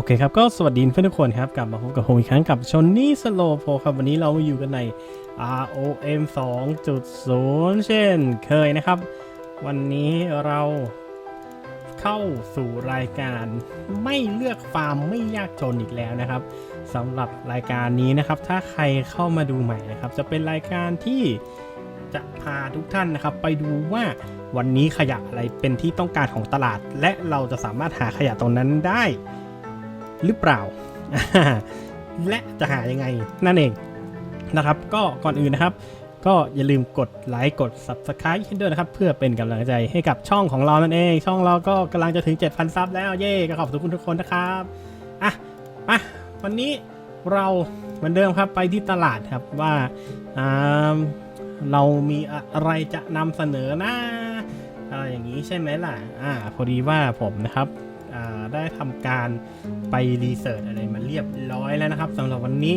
โอเคครับก็สวัสดีเพื่อนทุกคนครับกลับมาพบกับผมอีกครั้งกับชนนี่สโลโพครับวันนี้เราอยู่กันใน ROM 2.0 เช่นเคยนะครับ วันนี้เราเข้าสู่รายการไม่เลือกฟาร์มไม่ยากจนอีกแล้วนะครับสำหรับรายการนี้นะครับ ถ้าใครเข้ามาดูใหม่นะครับ จะเป็นรายการที่จะพาทุกท่านนะครับ ไปดูว่าวันนี้ขยะอะไรเป็นที่ต้องการของตลาด และเราจะสามารถหาขยะตรงนั้นได้ หรือเปล่า และจะหายังไงนั่นเองนะครับ ก็ก่อนอื่นนะครับ ก็อย่าลืมกดไลค์กด Subscribe ให้ด้วยนะครับ เพื่อเป็นกำลังใจให้กับช่องของเรานั่นเอง ช่องเราก็กำลังจะถึง 7,000 ซับแล้วเย่ก็ขอบคุณทุกคนนะครับอะมาวันนี้เราเหมือนเดิมครับไปที่ตลาดครับว่าอ่าเรามีอะไรจะนำเสนอนะอะไรอย่างนี้ใช่ไหมล่ะ อ่า พอดีว่าผมนะครับ ได้ทำการไปรีเสิร์ชอะไรมาเรียบร้อยแล้วนะครับสำหรับวันนี้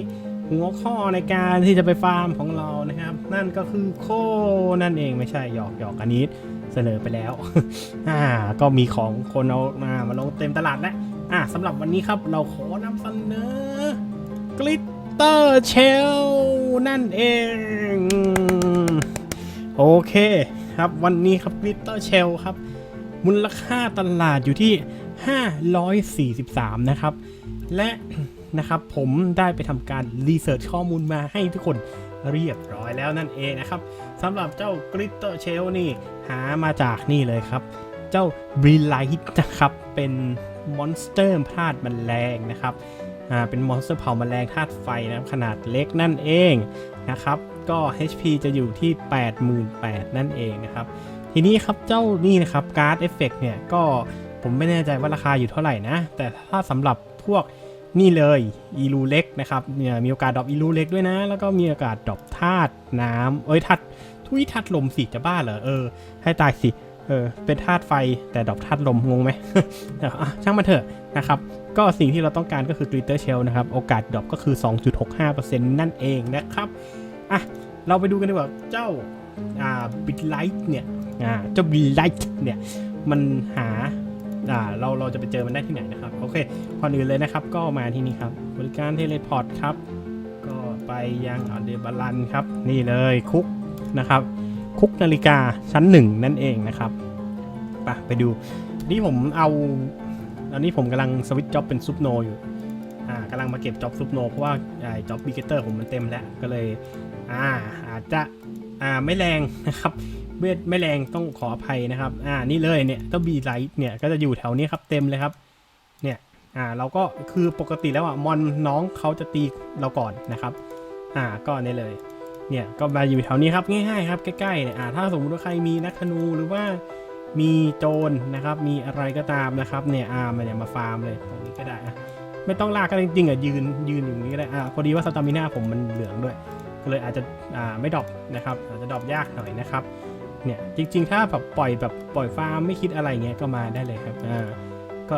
หัวข้อในการที่จะไปฟาร์มของเรานะครับ นั่นก็คือโคนั่นเองไม่ใช่หยอกหยอกอันนี้เสนอไปแล้วอ่าก็มีของคนเอามามาลงเต็มตลาดแล้วอ่าสำหรับวันนี้ครับเราขอนำเสนอกลิตเตอร์เชลนั่นเองโอเคครับวันนี้ครับกลิตเตอร์เชลครับมูลค่าตลาดอยู่ที่ 543 นะครับ และนะครับผมได้ไปทำการรีเสิร์ชข้อมูลมาให้ทุกคนเรียบร้อยแล้วนั่นเองนะครับสำหรับเจ้ากริตเตอร์เชลนี่หามาจากนี่เลยครับ เจ้าบริไลท์นะครับ เป็นมอนสเตอร์ธาตุแมลงนะครับอ่าเป็นมอนสเตอร์เผาแมลงธาตุไฟนะขนาดเล็กนั่นเองนะครับ ก็ HP จะอยู่ที่ 88,000 นั่นเองนะครับ ทีนี้ครับเจ้านี่นะครับการ์ดเอฟเฟกเนี่ยก็ ผมไม่แน่ใจว่าราคาอยู่เท่าไหร่นะ แต่ถ้าสำหรับพวกนี่เลยอีลูเล็กนะครับเนี่ยมีโอกาสดรอปอีลูเล็กด้วยนะ แล้วก็มีโอกาสดรอปธาตุน้ำเอ้ยธาตุทุยธาตุลมสิจะบ้าเหรอเออ ให้ตายสิเออเป็นธาตุไฟแต่ดรอปธาตุลมงงไหมอ่ช่างมันเถอะนะครับ ก็สิ่งที่เราต้องการก็คือกริตเตอร์เชลนะครับ โอกาสดรอปก็คือ 2.65%นั่นเองนะครับอะเราไปดูกันดีกว่าเจ้าอ่าบิทไลท์เนี่ยอ่าเจ้าบิลไลท์เนี่ยมันหา อ่าเราเราจะไปเจอมันได้ที่ไหนนะครับโอเคก่อนอื่นเลยนะครับ ก็มาที่นี่ครับ บริการเทเลพอร์ตครับ ก็ไปยังอเดบาลันครับ นี่เลยคุกนะครับ คุกนาฬิกาชั้นหนึ่งนั่นเองนะครับไปไปดูนี่ผมเอาตอนนี้ผมกำลังสวิตจ็อบเป็นซุปโนอยู่อ่ากำลังมาเก็บจ็อบซุปโนเพราะว่าไอ้จ็อบบิเกเตอร์ผมมันเต็มแล้วก็เลยอ่าอาจจะอ่าไม่แรงนะครับ เวทไม่แรงต้องขออภัยนะครับ อ่านี่เลยเนี่ยต้องบีไลท์เนี่ยก็จะอยู่แถวนี้ครับเต็มเลยครับ เนี่ยอ่าเราก็คือปกติแล้วอะมอนน้องเขาจะตีเราก่อนนะครับ อ่าก็นี่เลย เนี่ยก็มาอยู่แถวนี้ครับง่ายๆครับใกล้ๆเนี่ยอ่าถ้าสมมติว่าใครมีนักธนูหรือว่ามีโจรนะครับ มีอะไรก็ตามนะครับเนี่ยอ่ามาเนี่ยมาฟาร์มเลยตรงนี้ก็ได้ไม่ต้องลากก็จริงๆอะยืนยืนอยู่ตรงนี้ก็ได้อ่าพอดีว่าสตามิน่าผมมันเหลืองด้วยก็เลยอาจจะอ่าไม่ดรอปนะครับอาจจะดรอปยากหน่อยนะครับ เนี่ย จริง ๆ ถ้าแบบปล่อยแบบปล่อยฟาร์มไม่คิดอะไรเงี้ยก็มาได้เลยครับอ่าก็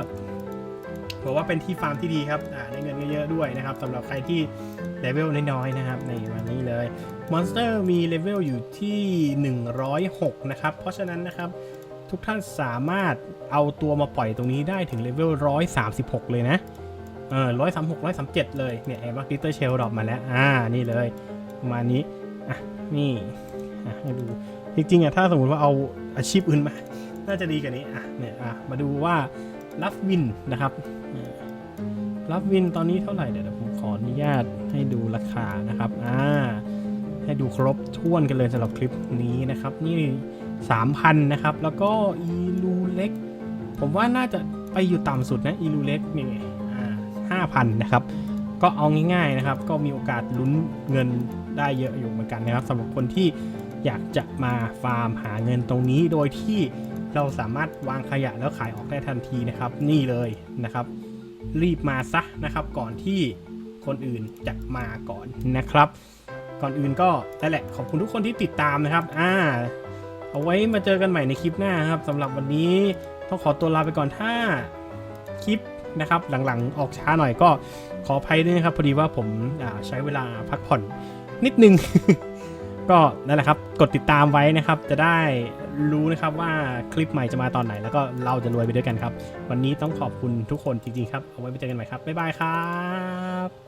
บอกว่าเป็นที่ฟาร์มที่ดีครับอ่าได้เงินเยอะๆด้วยนะครับสำหรับใครที่เลเวลน้อยๆนะครับในวันนี้เลยมอนสเตอร์มีเลเวลอยู่ที่ 106 นะครับ เพราะฉะนั้นนะครับทุกท่านสามารถเอาตัวมาปล่อยตรงนี้ได้ถึงเลเวล 136 เลยนะ เออร้อยสามหกร้อยสามเจ็ดเลย เนี่ยไอ้มาร์กิเตอร์เชลดรอปมาแล้ว อ่า นี่เลย ประมาณนี้ อะ นี่ อะให้ดู จริงๆอะถ้าสมมติว่าเอาอาชีพอื่นมา น่าจะดีกว่านี้อะเนี่ยอะมาดูว่ารับวินนะครับรับวินตอนนี้เท่าไหร่เดี๋ยวผมขออนุญาตให้ดูราคานะครับอ่าให้ดูครบถ้วนกันเลยสำหรับคลิปนี้นะครับ นี่3,000นะครับ แล้วก็อีลูเล็ก ผมว่าน่าจะไปอยู่ต่ำสุดนะอีลูเล็กนี่อ่าห้าพันนะครับ ก็เอาง่ายๆนะครับ ก็มีโอกาสลุ้นเงินได้เยอะอยู่เหมือนกันนะครับสำหรับคนที่ อยากจะมาฟาร์มหาเงินตรงนี้โดยที่เราสามารถวางขยะแล้วขายออกได้ทันทีนะครับ นี่เลยนะครับ รีบมาซะนะครับก่อนที่คนอื่นจะมาก่อนนะครับ ก่อนอื่นก็นั่นแหละขอบคุณทุกคนที่ติดตามนะครับอ่าเอาไว้มาเจอกันใหม่ในคลิปหน้าครับสำหรับวันนี้ต้องขอตัวลาไปก่อนถ้าคลิปนะครับหลังๆออกช้าหน่อยก็ขออภัยด้วยนะครับพอดีว่าผมใช้เวลาพักผ่อนนิดนึง ก็นั่นแหละครับ กดติดตามไว้นะครับ จะได้รู้นะครับว่าคลิปใหม่จะมาตอนไหน แล้วก็เราจะรวยไปด้วยกันครับ วันนี้ต้องขอบคุณทุกคนจริงๆครับ เอาไว้ไปเจอกันใหม่ครับ บ๊ายบายครับ